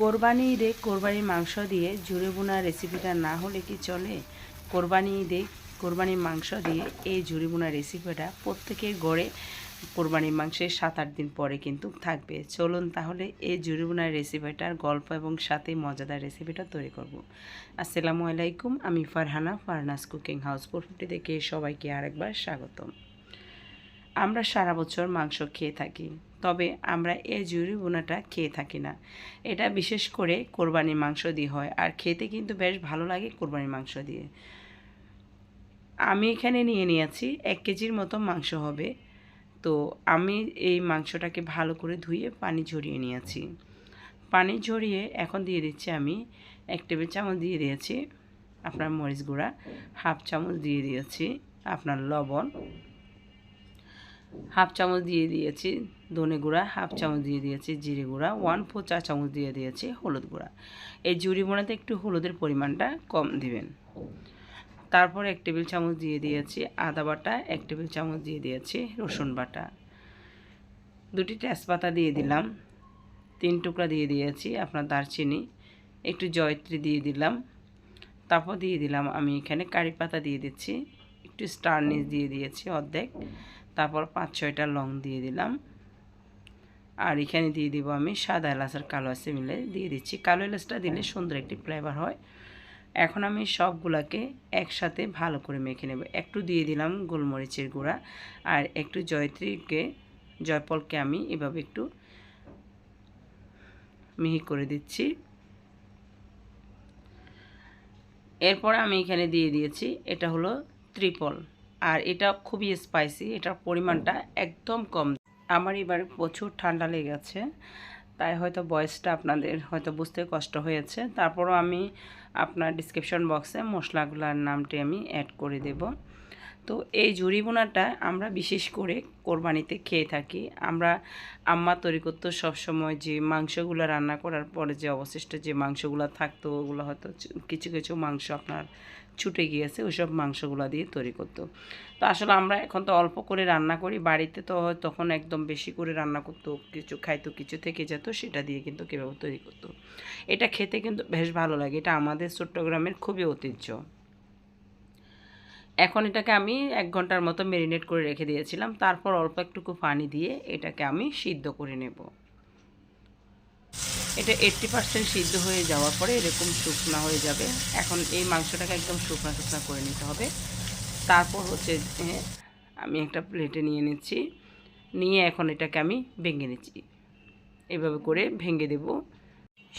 কোরবানি ঈদে কোরবানির মাংস দিয়ে ঝুড়ি বোনা রেসিপিটা না হলে কি চলে? কোরবানি ঈদে কোরবানির মাংস দিয়ে এই ঝুড়ি বোনা রেসিপিটা প্রত্যেকের গড়ে কোরবানির মাংসের সাত আট দিন পরে কিন্তু থাকবে। চলুন তাহলে এই ঝুড়ি বোনার রেসিপিটার গল্প এবং সাথে মজাদার রেসিপিটা তৈরি করব। আসসালামু আলাইকুম, আমি ফারহানা ফারনাস কুকিং হাউস থেকে সবাইকে আরেকবার স্বাগতম। আমরা সারা বছর মাংস খেয়ে থাকি, তবে আমরা এই জুড়ি বোনাটা খেয়ে থাকি না। এটা বিশেষ করে কোরবানির মাংস দিয়ে হয়, আর খেতে কিন্তু বেশ ভালো লাগে কোরবানির মাংস দিয়ে। আমি এখানে নিয়ে নিয়েছি এক কেজির মতো মাংস হবে। তো আমি এই মাংসটাকে ভালো করে ধুয়ে পানি ঝরিয়ে নিয়েছি। পানি ঝরিয়ে এখন দিয়ে দিচ্ছি আমি এক টেবিল চামচ দিয়ে দিয়েছি আপনার মরিচ গুঁড়া, হাফ চামচ দিয়ে দিয়েছি আপনার লবণ হাফ চামচ দিয়ে দিয়েছি ধনে গুঁড়া, হাফ চামচ দিয়ে দিয়েছি জিরে গুঁড়া ওয়ান ফোর চা চামচ দিয়ে দিয়েছি হলুদ গুঁড়া। এই জুড়ি বোনাতে একটু হলুদের পরিমাণটা কম দিবেন। তারপর এক টেবিল চামচ দিয়ে দিয়েছি আদা বাটা, এক টেবিল চামচ দিয়ে দিয়েছি রসুন বাটা। দুটি তেজপাতা দিয়ে দিলাম, তিন টুকরা দিয়ে দিয়েছি আপনার দারচিনি, একটু জয়ত্রী দিয়ে দিলাম। তারপর দিয়ে দিলাম আমি এখানে কারি পাতা দিয়ে দিচ্ছি। একটু স্টারনিস দিয়ে দিয়েছি অর্ধেক। তারপর পাঁচ, ছয়টা লং দিয়ে দিলাম। আর এখানে দিয়ে দিব আমি সাদা এলাচ আর কালো এলাচ মিলে দিয়ে দিচ্ছি। কালো এলাচটা দিলে সুন্দর একটি ফ্লেভার হয়। এখন আমি সবগুলাকে একসাথে ভালো করে মেখে নেব। একটু দিয়ে দিলাম গোলমরিচের গুঁড়া আর একটু জয়ত্রীকে, জয়পলকে আমি এভাবে একটু মিহি করে দিচ্ছি। এরপর আমি এখানে দিয়ে দিয়েছি, এটা হলো ত্রিপল আর এটা খুবই স্পাইসি এটার পরিমাণটা একদম কম। আমার এবারে প্রচুর ঠান্ডা লেগেছে, তাই হয়তো বয়সটা আপনাদের হয়তো বুঝতে কষ্ট হয়েছে। তারপরও আমি আপনার ডিসক্রিপশন বক্সে মশলাগুলোর নামটি আমি অ্যাড করে দেব। তো এই ঝুড়ি বোনাটা আমরা বিশেষ করে কোরবানিতে খেয়ে থাকি। আমরা আম্মা তৈরি করতো সবসময় যে মাংসগুলো রান্না করার পরে যে অবশিষ্ট যে মাংসগুলো থাকতো, ওগুলো হয়তো কিছু কিছু মাংস আপনার ছুটে গিয়েছে, ওইসব মাংসগুলো দিয়ে তৈরি করতো। তো আসলে আমরা এখন তো অল্প করে রান্না করি, বাড়িতে তো তখন একদম বেশি করে রান্না করতো, কিছু খাইতো, কিছু থেকে যেত, সেটা দিয়ে কিন্তু কীভাবে তৈরি করতো। এটা খেতে কিন্তু বেশ ভালো লাগে, এটা আমাদের চট্টগ্রামের খুবই ঐতিহ্য। এখন এটাকে আমি এক ঘণ্টার মতো ম্যারিনেট করে রেখে দিয়েছিলাম। তারপর অল্প একটুকু পানি দিয়ে এটাকে আমি সিদ্ধ করে নেব। এটা এইট্টি পার্সেন্ট সিদ্ধ হয়ে যাওয়ার পরে এরকম শুকনো হয়ে যাবে। এখন এই মাংসটাকে একদম শুকনো শুকনো করে নিতে হবে। তারপর হচ্ছে আমি একটা প্লেটে নিয়ে নিচ্ছি। নিয়ে এখন এটাকে আমি ভেঙে নিচ্ছি। এভাবে করে ভেঙে দেব।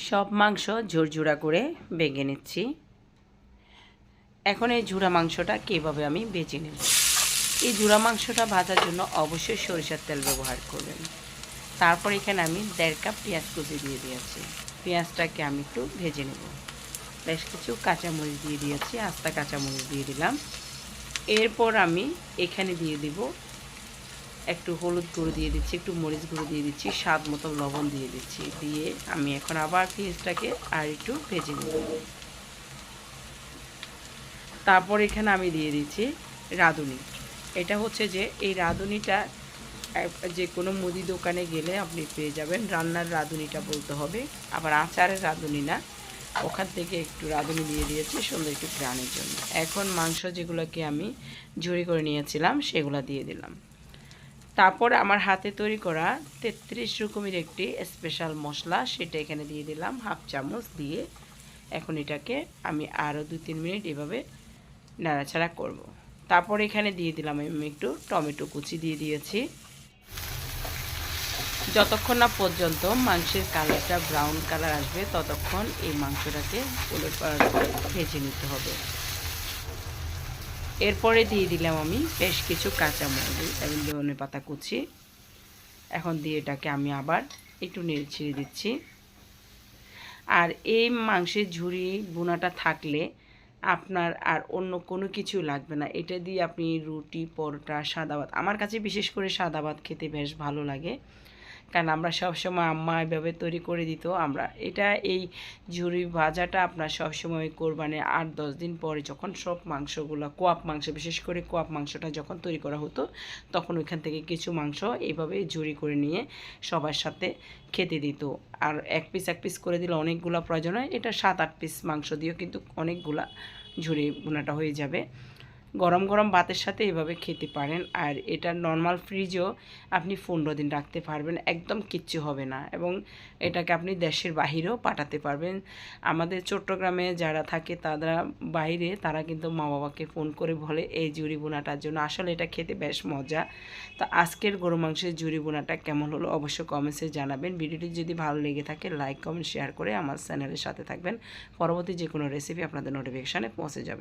সব মাংস ঝুরঝুরা করে ভেঙে নিচ্ছি। এখন এই ঝুরা মাংসটা কীভাবে আমি বেছে নেব? এই ঝুরা মাংসটা ভাজার জন্য অবশ্যই সরিষার তেল ব্যবহার করবেন। তারপর এখানে আমি দেড় কাপ পেঁয়াজ কুচি দিয়ে দিয়েছি। পেঁয়াজটাকে আমি একটু ভেজে নেব। বেশ কিছু কাঁচামরিচ দিয়ে দিয়েছি, আস্তা কাঁচামরিচ দিয়ে দিলাম। এরপর আমি এখানে দিয়ে দিব একটু হলুদ গুঁড়ো দিয়ে দিচ্ছি, একটু মরিচ গুঁড়ো দিয়ে দিচ্ছি, স্বাদ মতো লবণ দিয়ে দিচ্ছি। দিয়ে আমি এখন আবার পেঁয়াজটাকে আর একটু ভেজে নেব। তারপর এখানে আমি দিয়ে দিচ্ছি রাঁধুনি। এটা হচ্ছে যে এই রাঁধুনিটা যে কোনো মুদি দোকানে গেলে আপনি পেয়ে যাবেন। রান্নার রাঁধুনিটা বলতে হবে, আবার আচারের রাঁধুনি না। ওখান থেকে একটু রাঁধুনি দিয়ে দিয়েছি সুন্দর একটু প্রাণের জন্য। এখন মাংস যেগুলোকে আমি ঝুড়ি করে নিয়েছিলাম, সেগুলো দিয়ে দিলাম। তারপর আমার হাতে তৈরি করা তেত্রিশ রকমের একটি স্পেশাল মশলা, সেটা এখানে দিয়ে দিলাম, হাফ চামচ দিয়ে। এখন এটাকে আমি আরও দু তিন মিনিট এভাবে নাড়াচাড়া করব। তারপর এখানে দিয়ে দিলাম আমি একটু টমেটো কুচি দিয়ে দিয়েছি। যতক্ষণ না পর্যন্ত মাংসের কালারটা ব্রাউন কালার আসবে, ততক্ষণ এই মাংসটাকে উলট পালট করে ভেজে নিতে হবে। এরপরে দিয়ে দিলাম আমি বেশ কিছু কাঁচামরিচ এবং ধনে পাতা কুচি। এখন দিয়ে এটাকে আমি আবার একটু নেড়ে ছিঁড়ে দিচ্ছি। আর এই মাংসের ঝুড়ি বোনাটা থাকলে আপনার আর অন্য কোনো কিছু লাগবে না। এটা দিয়ে আপনি রুটি, পরোটা, সাদা ভাত। আমার কাছে বিশেষ করে সাদা ভাত খেতে বেশ ভালো লাগে। কারণ আমরা সবসময় আম্মা এভাবে তৈরি করে দিত। আমরা এটা এই ঝুরি ভাজাটা আপনার সবসময় কোরবানি আট, দশ দিন পরে যখন সব মাংসগুলো, কোয়াপ মাংস, বিশেষ করে কোয়াপ মাংসটা যখন তৈরি করা হতো, তখন ওইখান থেকে কিছু মাংস এইভাবে ঝুরি করে নিয়ে সবার সাথে খেতে দিত। আর এক পিস এক পিস করে দিলে অনেকগুলো প্রয়োজন হয়। এটা সাত, আট পিস মাংস দিয়েও কিন্তু অনেকগুলা ঝুরি বোনাটা হয়ে যাবে। গরম গরম ভাতের সাথে এভাবে খেতে পারেন। আর এটা নর্মাল ফ্রিজেও আপনি পনেরো দিন রাখতে পারবেন, একদম কিচ্ছু হবে না। এবং এটাকে আপনি দেশের বাহিরেও পাঠাতে পারবেন। আমাদের চট্টগ্রামে যারা থাকে তারা বাইরে, তারা কিন্তু মা বাবাকে ফোন করে বলে, এই জুড়ি বোনাটার জন্য। আসলে এটা খেতে বেশ মজা। তো আজকের গরু মাংসের জুড়ি বোনাটা কেমন হলো অবশ্যই কমেন্টসে জানাবেন। ভিডিওটি যদি ভালো লেগে থাকে লাইক কমেন্ট শেয়ার করে আমার চ্যানেলের সাথে থাকবেন। পরবর্তী যে কোনো রেসিপি আপনাদের নোটিফিকেশানে পৌঁছে যাবে।